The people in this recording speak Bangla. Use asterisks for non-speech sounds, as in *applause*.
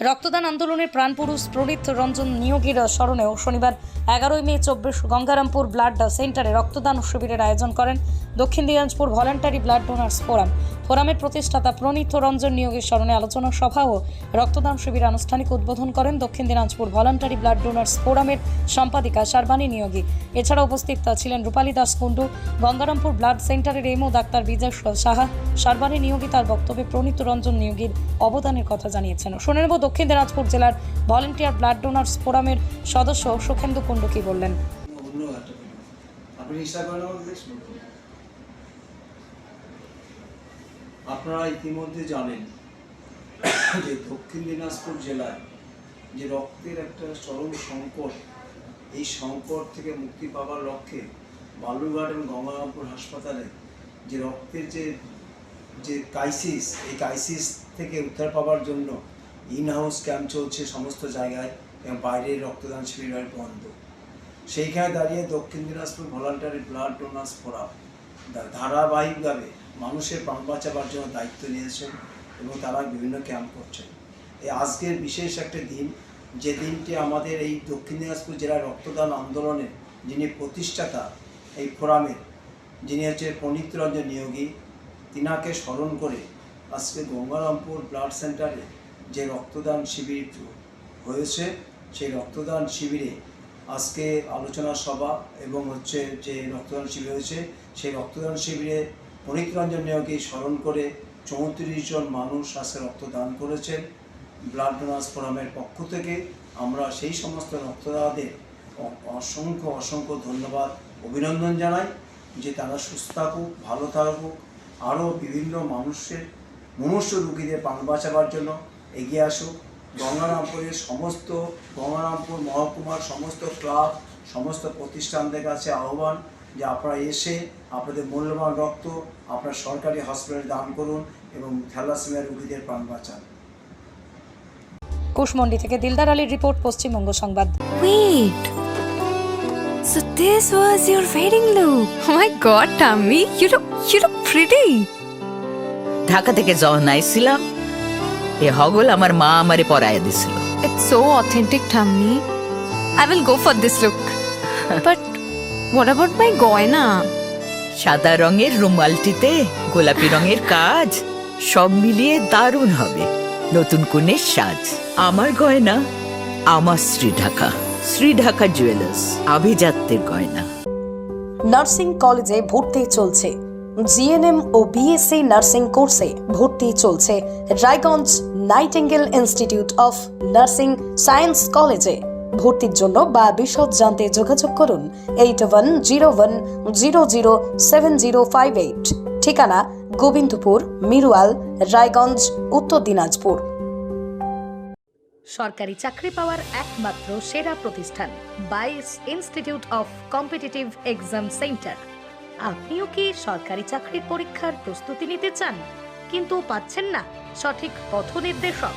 রক্তদান আন্দোলনের প্রাণপুরুষ প্রণীত রঞ্জন নিয়োগীর স্মরণেও শনিবার এগারোই মে চব্বিশ গঙ্গারামপুর ব্লাড সেন্টারে রক্তদান শিবিরের আয়োজন করেন Dakshin Dinajpur voluntary blood donors forum. ফোরামের প্রতিষ্ঠাতা প্রণীত রঞ্জন নিয়োগের স্মরণে আলোচনা সভা ও রক্তদান শিবির আনুষ্ঠানিক উদ্বোধন করেন দক্ষিণ দিনাজপুর ভলান্টারি ব্লাড ডোনার্স ফোরামের সম্পাদিকা শারবানী নিয়োগী। এছাড়া উপস্থিত ছিলেন রূপালী দাস কুণ্ডু, গঙ্গারামপুর ব্লাড সেন্টারের এমও ডাক্তার বিজয় সাহা, শারবানী নিয়োগী তার বক্তব্যে প্রণীত রঞ্জন নিয়োগীর অবদানের কথা জানিয়েছেন। শুনে নেব দক্ষিণ দিনাজপুর জেলার ভলেন্টিয়ার ব্লাড ডোনার্স ফোরামের সদস্য সুখেন্দু কুণ্ডু কি বললেন। আপনারা ইতিমধ্যে জানেন যে দক্ষিণ দিনাজপুর জেলায় যে রক্তের একটা চরম সংকট, এই সংকট থেকে মুক্তি পাওয়ার লক্ষ্যে বালুরঘাট এবং গঙ্গারামপুর হাসপাতালে যে রক্তের যে যে ক্রাইসিস এই ক্রাইসিস থেকে উদ্ধার পাওয়ার জন্য ইন হাউস ক্যাম্প চলছে সমস্ত জায়গায় এবং বাইরের রক্তদান শিবির বন্ধ। সেইখানে দাঁড়িয়ে Dakshin Dinajpur voluntary blood donors forum ধারাবাহিকভাবে মানুষের প্রাণ বাঁচাবার জন্য দায়িত্ব নিয়েছেন এবং তারা বিভিন্ন ক্যাম্প করছেন। এই আজকের বিশেষ একটা দিন, যে দিনটি আমাদের এই দক্ষিণ দিনাজপুর জেলার রক্তদান আন্দোলনের যিনি প্রতিষ্ঠাতা, এই ফোরামের যিনি হচ্ছে পণ্ডিত রঞ্জন নিয়োগী, তিনাকে স্মরণ করে আজকে গঙ্গারামপুর ব্লাড সেন্টারে যে রক্তদান শিবির হয়েছে, সেই রক্তদান শিবিরে আজকে আলোচনা সভা এবং হচ্ছে যে রক্তদান শিবির হয়েছে, সেই রক্তদান শিবিরে পণিত রঞ্জন নিয়োগকে স্মরণ করে চৌত্রিশ জন মানুষ আজকে রক্তদান করেছেন। ব্লাড ডোনার্স ফোরামের পক্ষ থেকে আমরা সেই সমস্ত রক্তদাতাদের অসংখ্য অসংখ্য ধন্যবাদ, অভিনন্দন জানাই যে তারা সুস্থ থাকুক, ভালো থাকুক, আরও বিভিন্ন মানুষের মনুষ্য রুগীদের প্রাণ বাঁচাবার জন্য এগিয়ে আসুক। গঙ্গারামপুরের সমস্ত, গঙ্গারামপুর মহকুমার সমস্ত ক্লাব, সমস্ত প্রতিষ্ঠানদের কাছে আহ্বান যে আপনারা এসে আপনাদের মূল্যবান রক্ত আপনার সরকারি হসপিটালে দান করুন এবং থ্যালাসেমিয়া রুগীদের প্রাণ বাঁচান কুশমন্ডি থেকে দিলদার আলীর রিপোর্ট পশ্চিমবঙ্গ সংবাদ Wait. So this was your wedding look. Oh my god, Tammy, you look you look pretty. Dhaka থেকে যখন আইছিলাম এ হগল আমার মা আমারে পরায় দিছিল It's so authentic, Tammy. I will go for this look. *laughs* but what about my goina? সাদা রঙের রুমালটিতে গোলাপি রঙের কাজ সব মিলিয়ে দারুণ হবে। নতুন কনের সাজ আমার গয়না আমার শ্রী ঢাকা শ্রী ঢাকা জুয়েলার্স আভিজাত্যের গয়না। নার্সিং কলেজে ভর্তি চলছে। জিএনএম ও বিএসসি নার্সিং কোর্সে ভর্তি চলছে Raiganj nightingale institute of nursing science কলেজে। ভর্তির জন্য বা বিশদ জানতে যোগাযোগ করুন eight one zero one zero zero seven zero five eight. ঠিকানা গোবিন্দপুর, মিরুয়াল, রায়গঞ্জ, উত্তর দিনাজপুর। সরকারি চাকরি পাওয়ার একমাত্র সেরা প্রতিষ্ঠান, বাইস institute of competitive exam centre. আপনিও কি সরকারি চাকরির পরীক্ষার প্রস্তুতি নিতে চান? কিন্তু পাচ্ছেন না সঠিক পথ নির্দেশক